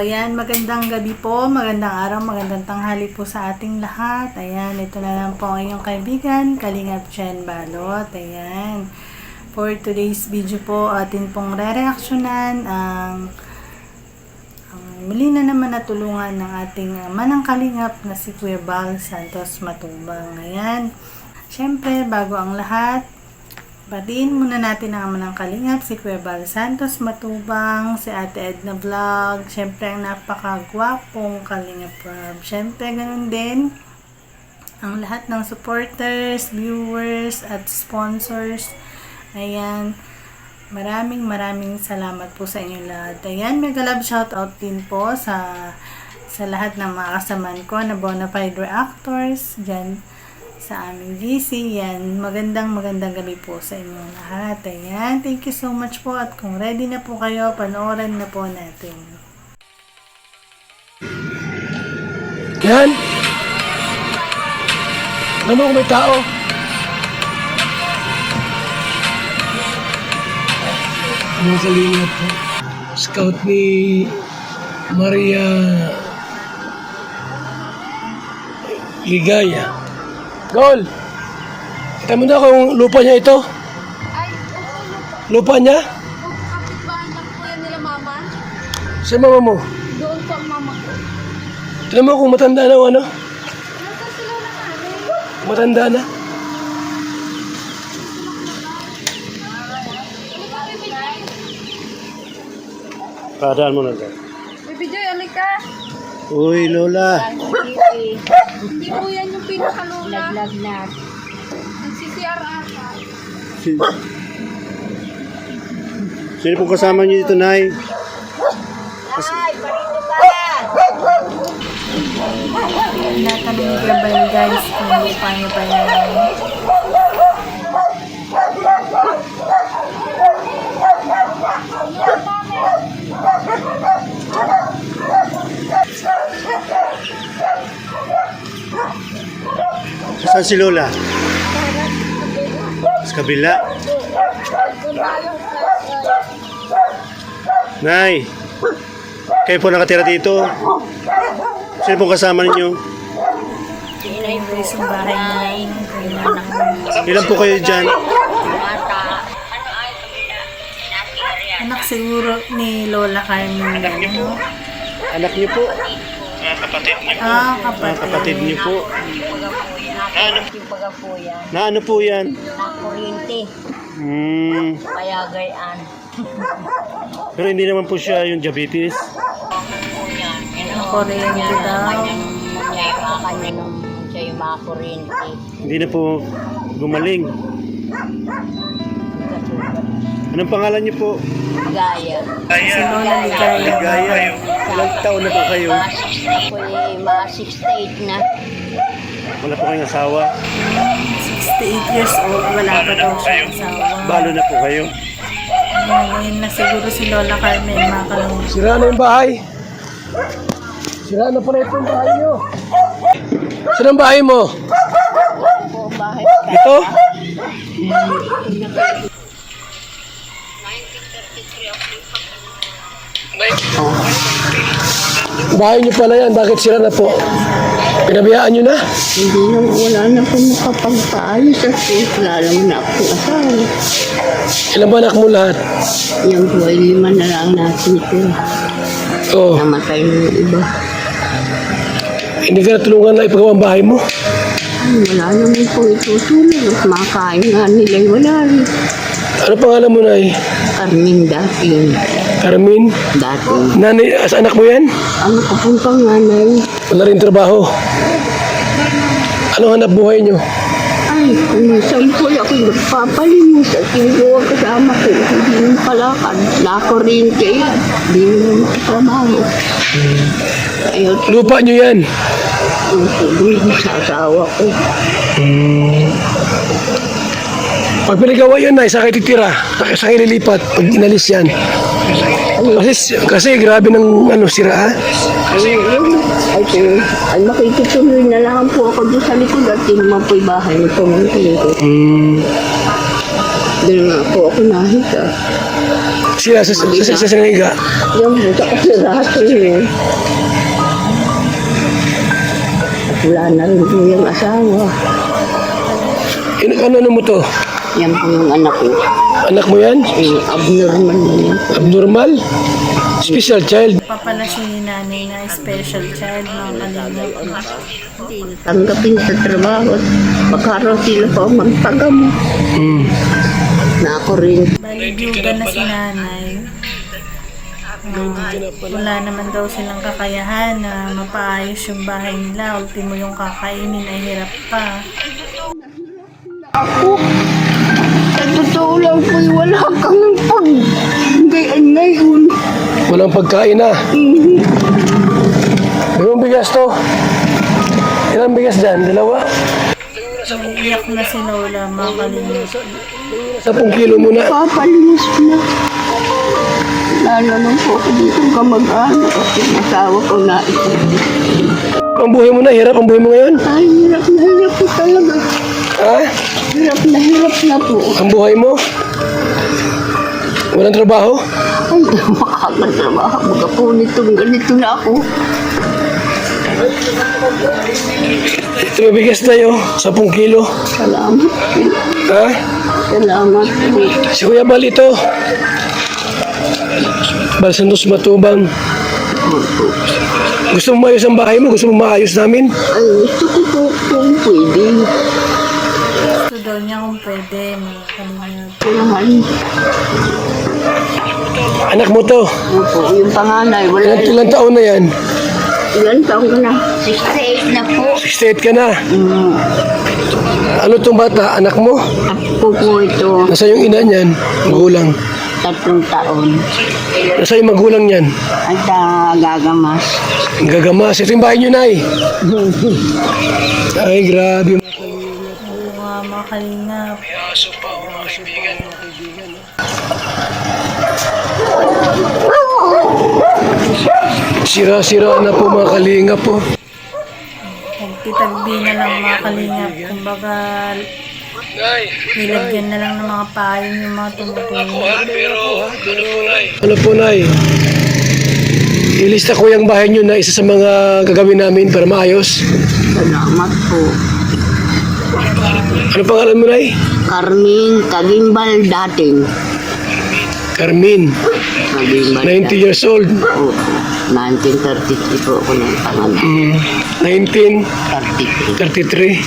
ayan, magandang gabi po, magandang araw, magandang tanghali po sa ating lahat. Ayan, ito na lang po ang inyong kaibigan, Kalingap Chen Balot. Ayan, for today's video po, atin pong re-reaksyonan ang ang muli na naman natulungan ng ating manang kalingap na si Kuya Bal Santos Matubang. Ayan, syempre, bago ang lahat, Batiin muna natin ang aman ng kalingap, si Kuya Bal Santos Matubang, si Ate Edna Vlog, syempre ang napakagwapong kalingap Rob. Syempre ganun din ang lahat ng supporters, viewers, at sponsors. Ayan, maraming maraming salamat po sa inyo lahat. Ayan, mega love shoutout din po sa sa lahat ng mga kasaman ko na bona fide reactors dyan sa aming GC. Yan, magandang magandang gabi po sa inyo lahat. Ayan, thank you so much po at kung ready na po kayo, panoorin na po natin. Yan. Ano kung may tao? Mga kalingap po. Scout ni Maria Ligaya. Gol! Kita mo na kung lupa niya ito? Ay, oo, Lupa niya? kapitbahay lang po yan nila mama. Sa mama mo? Doon po ang mama ko. Tignan mo kung matanda na o ano? Nasa sila na namin. Matanda na. Padaan mo na dyan. Uy, Lola. Hindi po yan yung pinakalula. Laglag na. Ang CCR ata. Sino pong kasama niyo dito, Nay? Natanong ni Kuya Bal guys kung lupa niyo pa Saan si Lola? Sa kabila. Nay, kayo po nakatira dito. Sino pong kasama ninyo? Ito yung bahay nila. Yung anak mo. Ilan po kayo dyan? Anak siguro ni Lola Carmen. Ano? Anak niyo po. Ah, Mga kapatid. kapatid niyo po. Yung pagapuya, Na ano po yan? na kuryente, Hmm, kaya gayaan. pero hindi naman po siya yung diabetes. Po yan. Ano, Kuryente daw. nangyari kanya nung siya yung mga kuryente. Hindi na po gumaling. Anong pangalan niyo po? Gaya. Si Lola Ligaya. Ligaya. Ilang taon na po kayo? Mga 68 na. Wala po kayong asawa? 68 years old. Wala pa daw siya asawa. Balo na po kayo? Ngayon na siguro si Lola Carmen makalungkot. Sira na yung bahay. Sira na pala itong bahay nyo. Saan ang bahay mo? Ito? Bahay nyo pala yan. Bakit sira na po? Pinabiyaan nyo na? Hindi na, wala na po makapagpaayos kasi wala naman na ako asawa. Ilan ba anak mo lahat? Yan po ay lima na lang natin ito. Oh, Namatay ng iba. hindi ka natulungan na ipagawa ang bahay mo? Ay, wala naman po itutulong. At makain nga nila, wala rin. Ano pangalan mo na eh? Carmen dating. Carmen? Dati. Nanay, as anak mo yan? Ang nakapuntang nanay. Wala rin trabaho. Anong hanap buhay nyo? Ay, minsan po ako nagpapalimos at hindi ko kasama ko. Hindi mo palakad. Nakuryente yan. Hindi mo makatrabaho. Ayaw Lupa nyo yan. tumutulong sa asawa ko. Pag pinagawa yun na, isa kayo titira. Sa kayo lilipat. Pag inalis yan. Kasi, kasi grabe ng ano, sira ha? Ay, yun. Ay, makikituloy na lang po ako doon sa likod at yun naman po yung bahay ng pamangkin ko. Hmm. Doon nga po ako nakita. Sila sa, sa, sa, sa, sa nangiga. Yung buta ko si Rato eh. Wala na rin po yung asawa. Ano, ano mo to? Yan po yung anak ko. Anak mo yan? Eh, abnormal na yan. Abnormal? Special child? Pa pala si nanay na special child mga kalingap. Tanggapin sa trabaho. Pagkaraw sila pa magpagamot. Hmm. Na ako rin. Bali, na si nanay. Ah, wala naman daw silang kakayahan na mapaayos yung bahay nila. Ultimo yung kakainin ay hirap pa. Ako, lang po, wala kang pag gayan ngayon. Walang pagkain na. Mayroong bigas to. Ilang bigas dyan? Dalawa? Naiiyak na si Lola mga kalingap. Sapong kilo muna. Papalinis na. Lalo nang po ako dito kamag-anak kasi masawa ko na ito. Ang buhay mo na, hirap ang buhay mo ngayon. Ay, hirap na hirap po talaga. Ha? Hirap na hirap na po. Ang buhay mo? Walang trabaho? Ay, makakatrabaho. Mga po nitong ganito na ako. Ito bigas tayo. Sapong kilo. Salamat. Ha? Salamat. Si Kuya Bal ito. Balsantos Matubang. Gusto mo maayos ang bahay mo? Gusto mo maayos namin? Ay, gusto ko po kung pwede. Daw niya kung pwede mga kalingap. Anak mo to. mo po yung panganay. Wala Ilan, ilan taon na yan? Ilan taong ka na? 68 na po. 68 ka na. Mm, Ano tong bata? Anak mo? ako po ito. Nasa yung ina niyan? Magulang. Tatlong taon. Nasa yung magulang niyan? At ah, gagamas. Gagamas. Ito yung bahay niyo, Nay. Ay, grabe. Nga mga kalingap. Sira-sira na po mga kalinga po. Magtitagbi na lang mga kalingap. Kumbaga, nilagyan na lang ng mga payong yung mga tumutulong. Ano po, Nay? Ilista ko yung bahay niyo na isa sa mga gagawin namin para maayos. Salamat po. Ano pangalan mo, Nay? Carmen Kagimbal dating. Carmen, Kagimbal 90 years old. Opo. 1933 po ako ng pangalan. Mm, 33. 1933.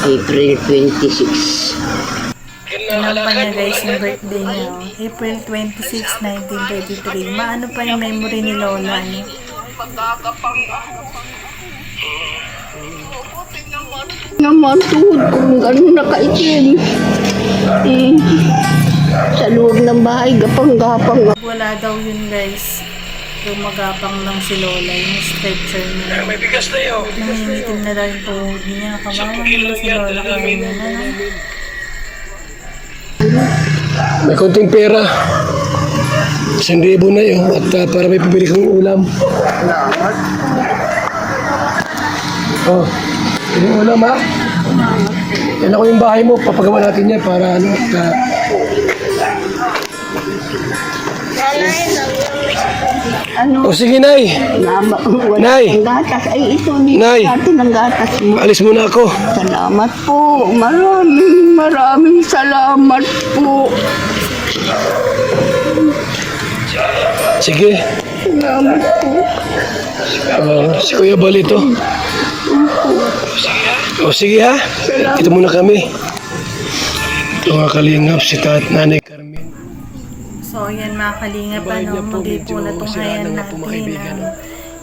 April 26. Ilan pa niya guys yung birthday niya. oh. April 26, 1933. Maano pa yung memory ni Lola. No? Naman tuhod kung gano'n nakaitim. Eh, sa loob ng bahay, gapang-gapang. Wala daw yun guys. Lumagapang lang si Lola yung stretcher niya. May bigas tayo. Nangingitim na daw yung tuhod niya. Kabayan mo si Lola kaya na. May konting pera. Isang libo na yun. At ah, para may pabili kang ulam. Oh, yung ulam ha. Yan ako yung bahay mo. Papagawa natin yan para ano. Uh, Ano? o sige, Nay. Naba, wala Nay. ng gatas. Ay, ito, hindi Nay. natin ng gatas mo. Alis muna ako. Salamat po. Maraming maraming salamat po. Sige. Salamat po. Ah, si Kuya Balito. O sige ha. Ito muna kami. Ito mga kalingap, si Tat Nanay Carmen. So, ayan mga kalingap, ano, muli po na sira na nga po, mga natin. Ano,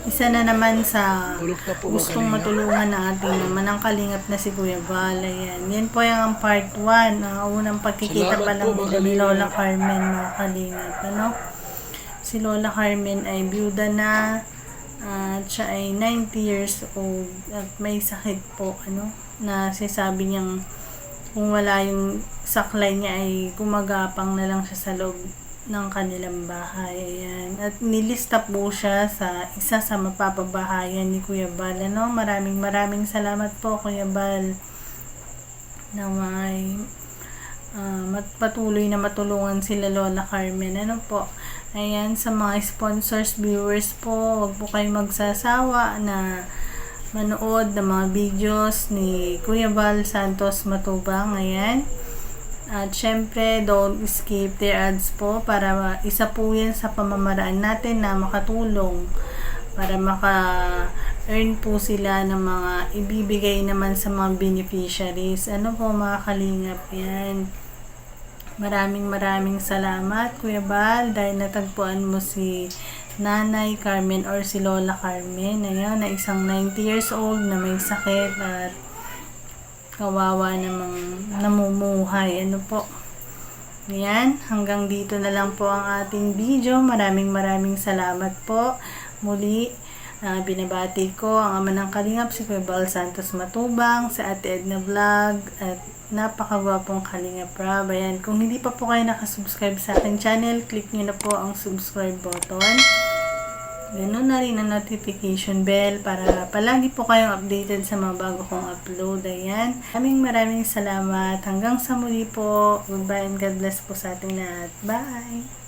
isa na naman sa gustong matulungan natin naman ang kalingap na si Kuya Val. Ayan. Yan po yung ang part 1. Ang unang pagkikita pa lang nila ni Lola Carmen mga kalingap. Ano? Si Lola Carmen ay byuda na at siya ay 90 years old at may sakit po ano na sinasabi niyang kung wala yung saklay niya ay gumagapang na lang siya sa loob ng kanilang bahay. Ayan. At nilista po siya sa isa sa mapapabahayan ni Kuya Bal. Ano? Maraming maraming salamat po Kuya Bal na may ah, magpatuloy na matulungan sila Lola Carmen. Ano po? Ayan, sa mga sponsors, viewers po, wag po kayo magsasawa na manood ng mga videos ni Kuya Val Santos Matubang. Ayan. At syempre, don't skip their ads po para isa po yan sa pamamaraan natin na makatulong para maka-earn po sila ng mga ibibigay naman sa mga beneficiaries. Ano po mga kalingap yan? Maraming maraming salamat Kuya Bal dahil natagpuan mo si Nanay Carmen or si Lola Carmen. Ayan, na isang 90 years old na may sakit at kawawa namang namumuhay. Ano po? Ayan, hanggang dito na lang po ang ating video. Maraming maraming salamat po. Muli, ah, binabati ko ang ama ng kalingap si Kuya Bal Santos Matubang, sa Ate Edna Vlog, at napakagwapong kalingap Rab. Ayan, kung hindi pa po kayo nakasubscribe sa akin channel, click nyo na po ang subscribe button. Ganun na rin ang notification bell para palagi po kayong updated sa mga bago kong upload. Ayan. Maraming maraming salamat. Hanggang sa muli po. Goodbye and God bless po sa ating lahat. Bye!